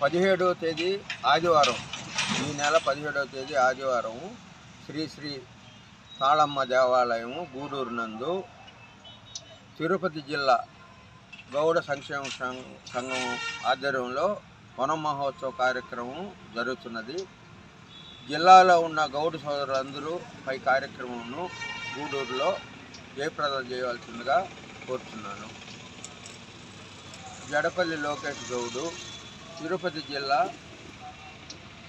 పదిహేడవ తేదీ ఆదివారం. ఈ నెల పదిహేడవ తేదీ ఆదివారం శ్రీ శ్రీ తాళమ్మ దేవాలయము గూడూరు నందు తిరుపతి జిల్లా గౌడ సంక్షేమ సంఘం ఆధ్వర్యంలో వన మహోత్సవ కార్యక్రమం జరుగుతున్నది. జిల్లాలో ఉన్న గౌడ సోదరులందరూ పై కార్యక్రమంను గూడూరులో జయప్రదం చేయవలసిందిగా కోరుతున్నాను జడపల్లి లోకేష్ గౌడు తిరుపతి జిల్లా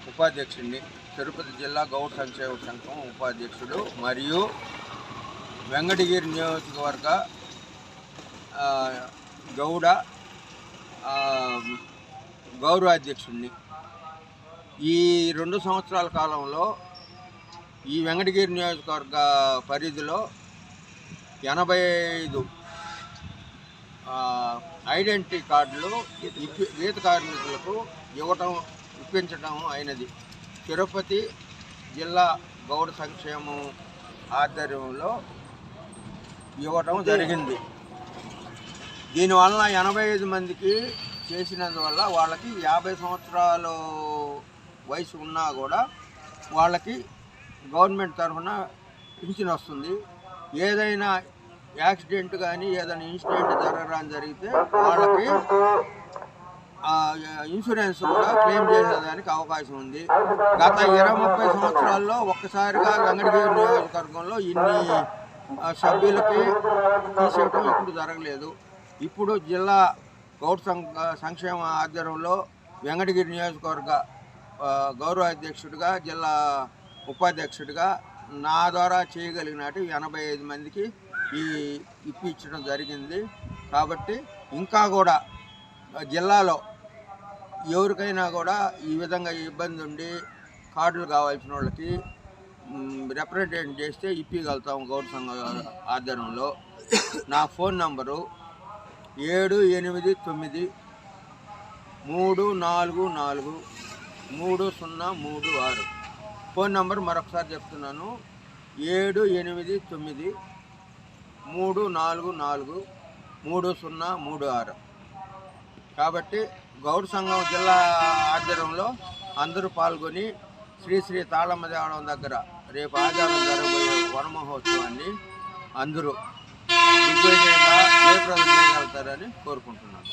ఉపాధ్యక్షుడిని తిరుపతి జిల్లా గౌడ్ సంక్షేమ సంఘం ఉపాధ్యక్షుడు మరియు వెంకటగిరి నియోజకవర్గ గౌడ గౌరవ గౌరవాధ్యక్షుడిని ఈ రెండు సంవత్సరాల కాలంలో ఈ వెంకటగిరి నియోజకవర్గ పరిధిలో ఎనభై ఐదు ఐడెంటిటీ కార్డులు గీత కార్మికులకు ఇవ్వటం ఇప్పించడం అయినది. తిరుపతి జిల్లా గౌడ సంక్షేమం ఆధ్వర్యంలో ఇవ్వటం జరిగింది. దీనివల్ల ఎనభై ఐదు మందికి చేసినందువల్ల వాళ్ళకి యాభై సంవత్సరాలు వయసు ఉన్నా కూడా వాళ్ళకి గవర్నమెంట్ తరఫున పింఛన్ వస్తుంది. ఏదైనా యాక్సిడెంట్ కానీ ఏదైనా ఇన్సిడెంట్ జరగడం జరిగితే వాళ్ళకి ఇన్సూరెన్స్ కూడా క్లెయిమ్ చేసేదానికి అవకాశం ఉంది. గత ఇరవై ముప్పై సంవత్సరాల్లో ఒక్కసారిగా వెంకటగిరి నియోజకవర్గంలో ఇన్ని సభ్యులకి తీసేయటం ఇప్పుడు జరగలేదు. ఇప్పుడు జిల్లా గౌర సంక్షేమ ఆధ్వర్యంలో వెంకటగిరి నియోజకవర్గ గౌరవ అధ్యక్షుడిగా జిల్లా ఉపాధ్యక్షుడిగా నా ద్వారా చేయగలిగినట్టు ఎనభై ఐదు మందికి ఈ ఇప్పించడం జరిగింది. కాబట్టి ఇంకా కూడా జిల్లాలో ఎవరికైనా కూడా ఈ విధంగా ఇబ్బంది ఉండి కార్డులు కావాల్సిన వాళ్ళకి రిప్రజెంట్ చేస్తే ఇప్పగలుగుతాం గౌడ సంఘం ఆధ్వర్యంలో. నా ఫోన్ నంబరు ఏడు ఎనిమిది తొమ్మిది మూడు నాలుగు నాలుగు మూడు సున్నా మూడు ఆరు. ఫోన్ నంబర్ మరొకసారి చెప్తున్నాను. ఏడు ఎనిమిది తొమ్మిది మూడు నాలుగు నాలుగు మూడు సున్నా మూడు ఆరు. కాబట్టి గౌడ్ సంఘం జిల్లా ఆధ్వర్యంలో అందరూ పాల్గొని శ్రీ శ్రీ తాళమ్మ దేవడం దగ్గర రేపు ఆదివారం జరగబోయే వనమహోత్సవాన్ని అందరూ దిగ్విజయంగా జయప్రదం చేయగలుగుతారని కోరుకుంటున్నాను.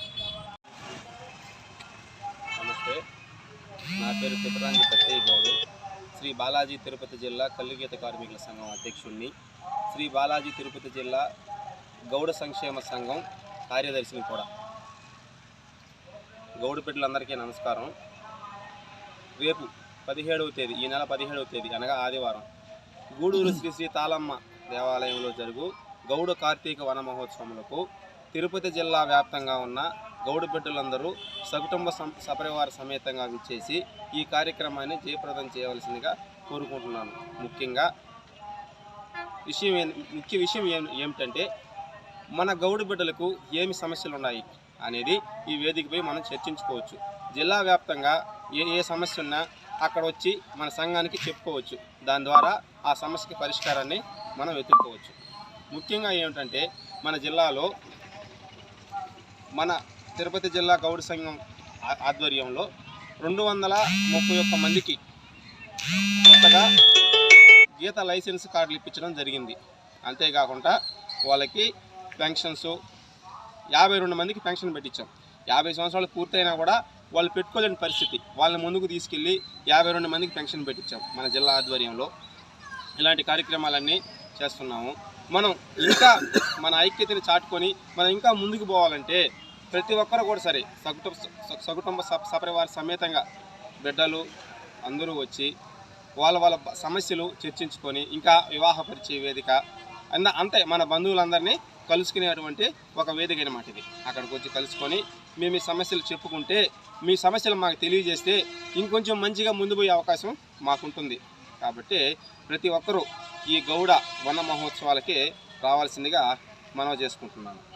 నమస్తే. నా పేరు తిప్పరాంగి పత్తయ్య గౌడు. శ్రీ బాలాజీ తిరుపతి జిల్లా కల్లుగీత కార్మికుల సంఘం అధ్యక్షుడిని శ్రీ బాలాజీ తిరుపతి జిల్లా గౌడ సంక్షేమ సంఘం కార్యదర్శిని కూడా. గౌడ బిడ్డలందరికీ నమస్కారం. రేపు పదిహేడవ తేదీ ఈ నెల పదిహేడవ తేదీ అనగా ఆదివారం గూడూరు శ్రీ శ్రీ తాళమ్మ దేవాలయంలో జరుగు గౌడ కార్తీక వన మహోత్సవములకు తిరుపతి జిల్లా వ్యాప్తంగా ఉన్న గౌడుబిడ్డలందరూ సకుటుంబ సం- సపరివార సమేతంగా విచ్చేసి ఈ కార్యక్రమాన్ని జయప్రదం చేయవలసిందిగా కోరుకుంటున్నాను. ముఖ్యంగా విషయం ఏం- ముఖ్య విషయం ఏం ఏమిటంటే మన గౌడు బిడ్డలకు ఏమి సమస్యలు ఉన్నాయి అనేది ఈ వేదికపై మనం చర్చించుకోవచ్చు. జిల్లా వ్యాప్తంగా ఏ ఏ సమస్య ఉన్నా అక్కడ వచ్చి మన సంఘానికి చెప్పుకోవచ్చు. దాని ద్వారా ఆ సమస్యకి పరిష్కారాన్ని మనం వెతుక్కోవచ్చు. ముఖ్యంగా ఏమిటంటే మన జిల్లాలో మన తిరుపతి జిల్లా గౌడ సంఘం ఆధ్వర్యంలో రెండు వందల ముప్పై ఒక్క మందికి కొత్తగా గీత లైసెన్స్ కార్డులు ఇప్పించడం జరిగింది. అంతేకాకుండా వాళ్ళకి పెన్షన్స్ యాభై రెండు మందికి పెన్షన్ పెట్టించాం. యాభై సంవత్సరాలు పూర్తయినా కూడా వాళ్ళు పెట్టుకోలేని పరిస్థితి. వాళ్ళని ముందుకు తీసుకెళ్ళి యాభై రెండు మందికి పెన్షన్ పెట్టించాం మన జిల్లా ఆధ్వర్యంలో. ఇలాంటి కార్యక్రమాలన్నీ చేస్తున్నాము. మనం ఇంకా మన ఐక్యతని చాటుకొని మనం ఇంకా ముందుకు పోవాలంటే ప్రతి ఒక్కరు కూడా సరే సకుటుంబ స- సకుటుంబ సపరివార సమేతంగా బిడ్డలు అందరూ వచ్చి వాళ్ళ వాళ్ళ సమస్యలు చర్చించుకొని ఇంకా వివాహ పరిచయ వేదిక అంద అంతే మన బంధువులందరినీ కలుసుకునేటువంటి ఒక వేదిక అనమాట ఇది. అక్కడికి వచ్చి కలుసుకొని మేము ఈ సమస్యలు చెప్పుకుంటే మీ సమస్యలు మాకు తెలియజేస్తే ఇంకొంచెం మంచిగా ముందు పోయే అవకాశం మాకుంటుంది. కాబట్టి ప్రతి ఒక్కరూ ఈ గౌడ వన మహోత్సవాలకి రావాల్సిందిగా మనవి చేసుకుంటున్నాను.